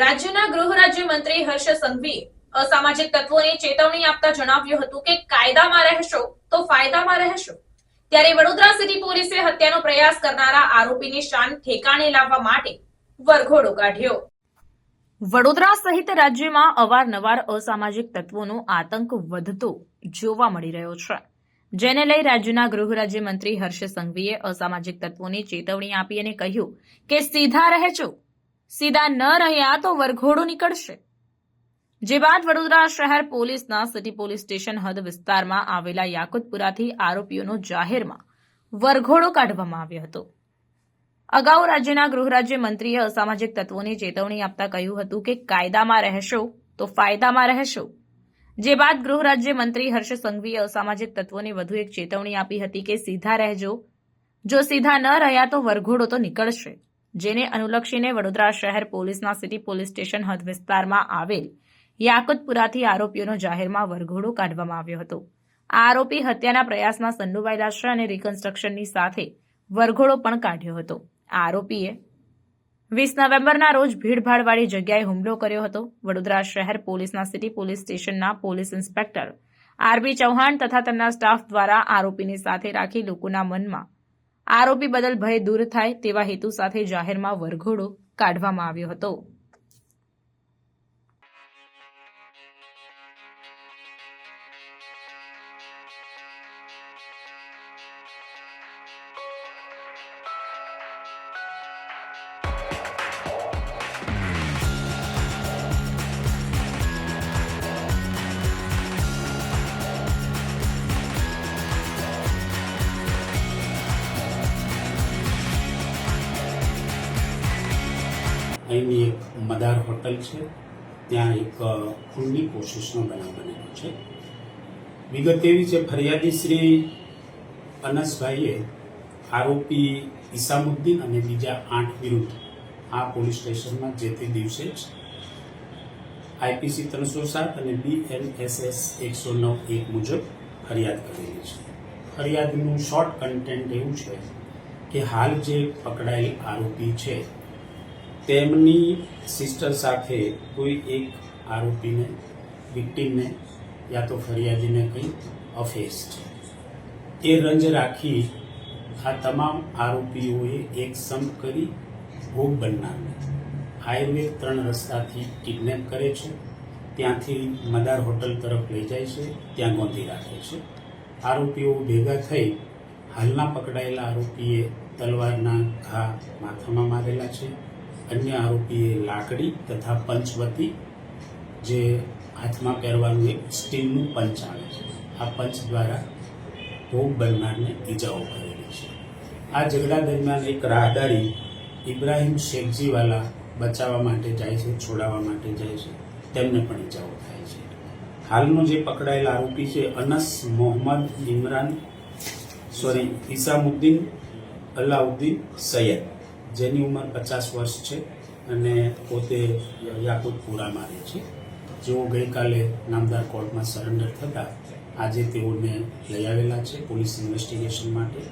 રાજ્યના ગૃહ રાજ્યમંત્રી હર્ષ સંઘવીએ અસામાજિક તત્વોને ચેતવણી આપતા જણાવ્યું હતું કે કાયદામાં રહેશો તો ફાયદામાં રહેશો. ત્યારે વડોદરા સિટી પોલીસે હત્યાનો પ્રયાસ કરનારા આરોપીની શાન ઠેકાણે લાવવા માટે વરઘોડો કાઢ્યો. વડોદરા સહિત રાજ્યમાં અવારનવાર અસામાજિક તત્વોનો આતંક વધતો જોવા મળી રહ્યો છે. જેને લઈ રાજ્યના ગૃહ રાજ્યમંત્રી હર્ષ સંઘવીએ અસામાજિક તત્વોને ચેતવણી આપી અને કહ્યું કે સીધા રહેજો સીધા ન રહ્યા તો વરઘોડો નીકળશે. જે બાદ વડોદરા શહેર પોલીસના સિટી પોલીસ સ્ટેશન હદ વિસ્તારમાં આવેલા યાકુતપુરાથી આરોપીઓનો જાહેરમાં વરઘોડો કાઢવામાં આવ્યો હતો. અગાઉ રાજ્યના ગૃહરાજ્ય મંત્રીએ અસામાજિક તત્વોને ચેતવણી આપતા કહ્યું હતું કે કાયદામાં રહેશો તો ફાયદામાં રહેશો. જે બાદ ગૃહરાજ્ય મંત્રી હર્ષ સંઘવીએ અસામાજિક તત્વોને વધુ એક ચેતવણી આપી હતી કે સીધા રહેજો. જો સીધા ન રહ્યા તો વરઘોડો તો નીકળશે. જેને અનુલક્ષીને વડોદરા શહેર પોલીસના સિટી પોલીસ સ્ટેશન હદ વિસ્તારમાં આવેલ યાકુતપુરાથી આરોપીઓનો જાહેરમાં વરઘોડો કાઢવામાં આવ્યો હતો. આ આરોપી હત્યાના પ્રયાસમાં સંડોવાયેલા છે અને રિકન્સ્ટ્રક્શનની સાથે વરઘોડો પણ કાઢ્યો હતો. આ આરોપીએ વીસ નવેમ્બરના રોજ ભીડભાડવાળી જગ્યાએ હુમલો કર્યો હતો. વડોદરા શહેર પોલીસના સિટી પોલીસ સ્ટેશનના પોલીસ ઇન્સ્પેક્ટર આરબી ચૌહાણ તથા તેમના સ્ટાફ દ્વારા આરોપીની સાથે રાખી લોકોના મનમાં આરોપી બદલ ભય દૂર થાય તેવા હેતુ સાથે જાહેરમાં વરઘોડો કાઢવામાં આવ્યો હતો. અહીંની એક મદાર હોટલ છે. ત્યાં એક ખૂનની કોશિશનો બનાવ બનેલો છે. વિગત એવી છે, ફરિયાદી શ્રી અનસભાઈએ આરોપી ઈસામુદ્દીન અને બીજા આઠ વિરુદ્ધ આ પોલીસ સ્ટેશનમાં જે તે દિવસે જ આઈપીસી ત્રણસો સાત અને બીએનએસએસ એકસો નવ એક મુજબ ફરિયાદ કરેલી છે. ફરિયાદનું શોર્ટ કન્ટેન્ટ એવું છે કે હાલ જે પકડાયેલ આરોપી છે તેમની સિસ્ટર સાથે કોઈ એક આરોપીને વિક્ટીમને યા તો ફરિયાદીને કંઈ અફેસ છે એ રંજ રાખી આ તમામ આરોપીઓએ એક સંપ કરી ભોગ બનનારને હાઈવે ત્રણ રસ્તાથી કિડનેપ કરે છે. ત્યાંથી મદાર હોટલ તરફ લઈ જાય છે. ત્યાં ગોંધી રાખે છે. આરોપીઓ ભેગા થઈ હાલના પકડાયેલા આરોપીએ તલવારના ઘા માથામાં મારેલા છે. અન્ય આરોપીએ લાકડી તથા પંચવતી જે હાથમાં પહેરવાનું એક સ્ટીલનું પંચ આવે છે. આ પંચ દ્વારા ભોગ બનનારને ઇજાઓ કરેલી છે. આ ઝઘડા દરમિયાન એક રાહદારી ઇબ્રાહિમ શેખજીવાલા બચાવવા માટે જાય છે, છોડાવવા માટે જાય છે. તેમને પણ ઈજાઓ થાય છે. હાલનો જે પકડાયેલા આરોપી છે, અનસ મોહમ્મદ ઇમરાન, સોરી, ઈસામુદ્દીન અલાઉદ્દીન સૈયદ. જેની ઉંમર પચાસ વર્ષ છે અને પોતે યાકુતપુરામાં રહે છે. જેઓ ગઈકાલે નામદાર કોર્ટમાં સરેન્ડર થતાં આજે તેઓને લઈ આવેલા છે પોલીસ ઇન્વેસ્ટિગેશન માટે.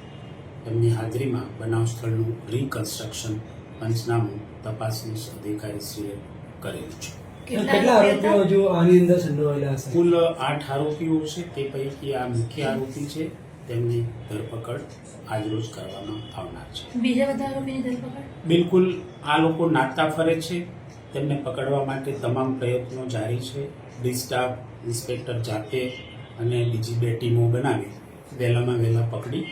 તેમની હાજરીમાં બનાવ સ્થળનું રિકન્સ્ટ્રક્શન પંચનામું તપાસનીશ અધિકારીશ્રીએ કરેલું છે. કેટલા આરોપીઓ હજુ આની અંદર સંડોવાયેલા હશે? કુલ આઠ આરોપીઓ છે. તે પૈકી આ મુખ્ય આરોપી છે. તેમની ધરપકડ આજરોજ કરવામાં આવનાર છે. બીજા બધા આરોપીની ધરપકડ? બિલકુલ આ લોકો નાતા ફરે છે. તેમને પકડવા માટે તમામ પ્રયત્નો જારી છે. ડિસ્ટાફ ઇન્સ્પેક્ટર જાતે અને બીજી બે ટીમો બનાવી વહેલામાં વહેલા પકડી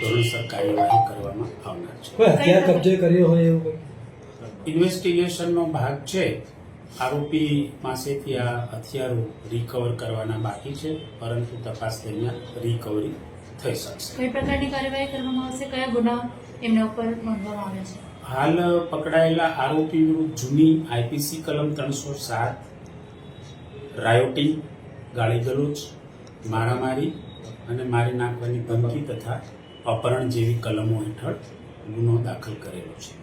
ધોરણસર કાર્યવાહી કરવામાં આવનાર છે. કબજે કર્યો હોય એવું ઇન્વેસ્ટિગેશનનો ભાગ છે. આરોપી પાસેથી આ હથિયારો રિકવર કરવાના બાકી છે પરંતુ તપાસ દરમિયાન રિકવરી થઈ શકશે. કઈ પ્રકારની કાર્યવાહી કરવામાં આવશે? કયા ગુના એમના ઉપર નોંધવામાં આવે છે? હાલ પકડાયેલા આરોપી વિરુદ્ધ જૂની આઈપીસી કલમ ત્રણસો સાત રાયોટી ગાળી ગલોચ મારામારી અને મારી નાખવાની ધમકી તથા અપહરણ જેવી કલમો હેઠળ ગુનો દાખલ કરેલો છે.